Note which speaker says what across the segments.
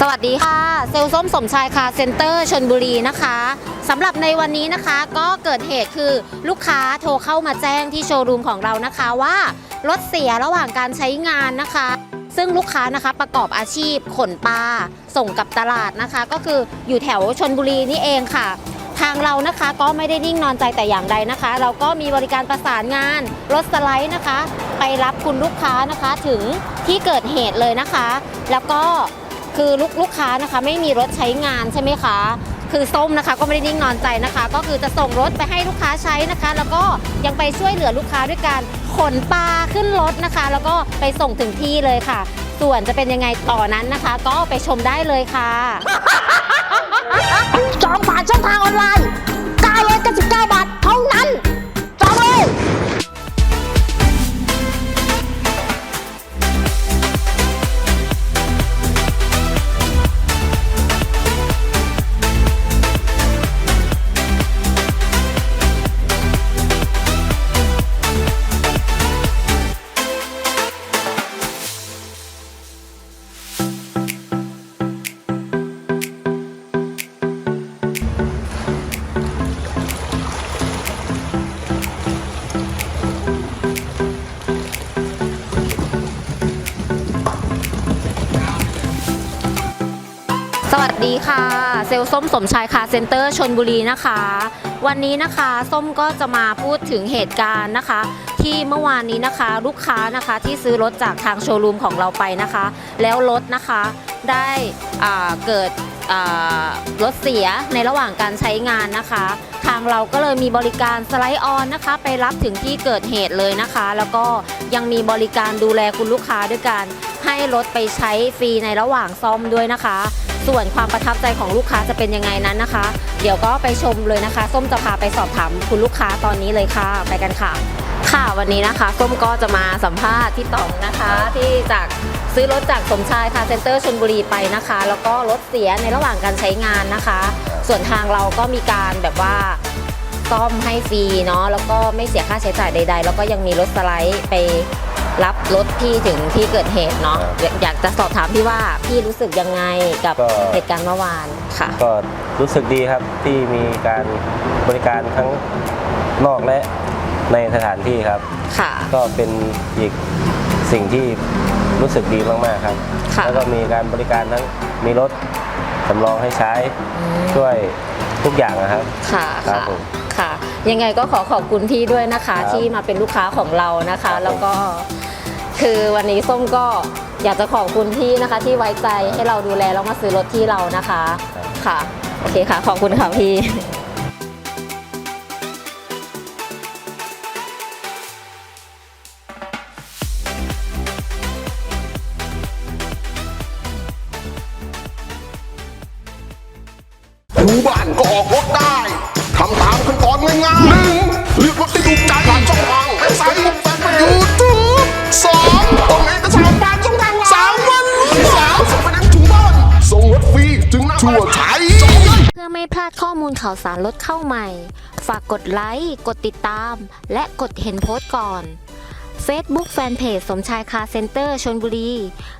Speaker 1: สวัสดีค่ะ เซลลส้มสมชายคาเซ็นเตอร์ชนบุรีนะคะสำหรับในวันนี้นะคะก็เกิดเหตุคือลูกค้าโทรเข้ามาแจ้งที่โชว์รูมของเรานะคะว่ารถเสียระหว่างการใช้งานนะคะ ซึ่งลูกค้านะคะประกอบอาชีพขนปลาส่งกับตลาดนะคะ ก็คืออยู่แถวชนบุรีนี่เองค่ะ ทางเรานะคะก็ไม่ได้นิ่งนอนใจแต่อย่างใดนะคะ เราก็มีบริการประสานงานรถสไลด์นะคะ ไปรับคุณลูกค้านะคะถึงที่เกิดเหตุเลยนะคะ แล้วก็ คือลูกลูกค้านะคะไม่มีรถใช้งานใช่ไหมคะ คือส้มนะคะก็ไม่ได้นิ่งนอนใจนะคะ ก็คือจะส่งรถไปให้ลูกค้าใช้นะคะ แล้วก็ยังไปช่วยเหลือลูกค้าด้วยการขนปลาขึ้นรถนะคะ แล้วก็ไปส่งถึงที่เลยค่ะ ส่วนจะเป็นยังไงต่อนั้นนะคะ ก็ไปชมได้เลยค่ะ
Speaker 2: จองผ่านช่องทางออนไลน์
Speaker 1: วัสดีค่ะ เซลส้มสมชายคาเซ็นเตอร์ชนบุรีนะคะ วันนี้นะคะส้มก็จะมาพูดถึงเหตุการณ์นะคะ ที่เมื่อวานนี้นะคะลูกค้านะคะที่ซื้อรถจากทางโชว์รูมของเราไปนะคะ แล้วรถนะคะได้เกิดรถเสียในระหว่างการใช้งานนะคะ ทางเราก็เลยมีบริการสไลด์ออนนะคะ ไปรับถึงที่เกิดเหตุเลยนะคะ แล้วก็ยังมีบริการดูแลคุณลูกค้าด้วยการให้รถไปใช้ฟรีในระหว่างซ่อมด้วยนะคะ ส่วนความประทับใจของลูกค้าจะเป็นยังไงนั้นนะคะ เดี๋ยวก็ไปชมเลยนะคะ ส้มจะพาไปสอบถามคุณลูกค้าตอนนี้เลยค่ะ ไปกันค่ะ ค่ะวันนี้นะคะ ส้มก็จะมาสัมภาษณ์พี่ต๋องนะคะ ที่จากซื้อรถจากสมชายคาเซ็นเตอร์ชนบุรีไปนะคะ แล้วก็รถเสียในระหว่างการใช้งานนะคะ ส่วนทางเราก็มีการแบบว่าซ่อมให้ฟรีเนาะแล้วก็ไม่เสียค่าใช้จ่ายใด ๆ แล้วก็ยังมีรถสไลด์ไป รับรถที่ถึงที่เกิดเหตุเนาะอยากอยากจะสอบถามพี่ว่าพี่รู้สึกยังไงกับ
Speaker 3: ก็
Speaker 1: เหตุการณ์เมื่อวานค่ะ
Speaker 3: ก็รู้สึกดีครับที่มีการบริการทั้งนอกและในสถานที่ครับ
Speaker 1: ค่ะ
Speaker 3: ก็เป็นอีกสิ่งที่รู้สึกดีมากๆครับ
Speaker 1: ค่ะ
Speaker 3: แล้วก็มีการบริการทั้งมีรถสำรองให้ใช้
Speaker 1: อืม
Speaker 3: ช่วยทุกอย่างนะครับ
Speaker 1: ค่ะ
Speaker 3: ครั
Speaker 1: ค่ะ
Speaker 3: บผม
Speaker 1: ค่ะ ยังไงก็ขอขอบคุณพี่ด้วยนะคะ
Speaker 3: ครับ
Speaker 1: ที่มาเป็นลูกค้าของเรานะคะ
Speaker 3: ครับผม
Speaker 1: แล้วก็คือวันนี้ส้มก็อยากจะขอบคุณพี่นะคะ ที่ไว้ใจให้เราดูแลแล้วมาซื้อรถที่เรานะคะค่ะโอเคค่ะ ขอบคุณค่ะพี่
Speaker 4: อยู่บ้านก็ออกรถได้ งานหนึ่งเลือกรถที่ถูกใจผ่านช่องทางเว็บไซต์แฟนเพจยูทูบสองต้องเอกสารผ่านช่องทางไลน์สามวันลุ้สามส่งไปยังถึงบ้านส่งรถฟรีถึงหน้าทั่วไทย
Speaker 1: เพื่อไม่พลาดข้อมูลข่าวสารรถเข้าใหม่ ฝากกดไลค์ กดติดตาม และกดเห็นโพสต์ก่อน Facebook Fanpage สมชายคาร์เซ็นเตอร์ชนบุรี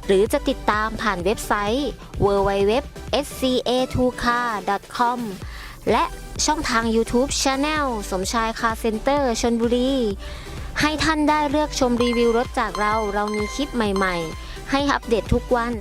Speaker 1: หรือจะติดตามผ่านเว็บไซต์ www.sca2car.com และช่องทาง YouTube Channel สมชายคาร์เซ็นเตอร์ชนบุรี ให้ท่านได้เลือกชมรีวิวรถจากเรา เรามีคลิปใหม่ๆ ให้อัปเดตทุกวัน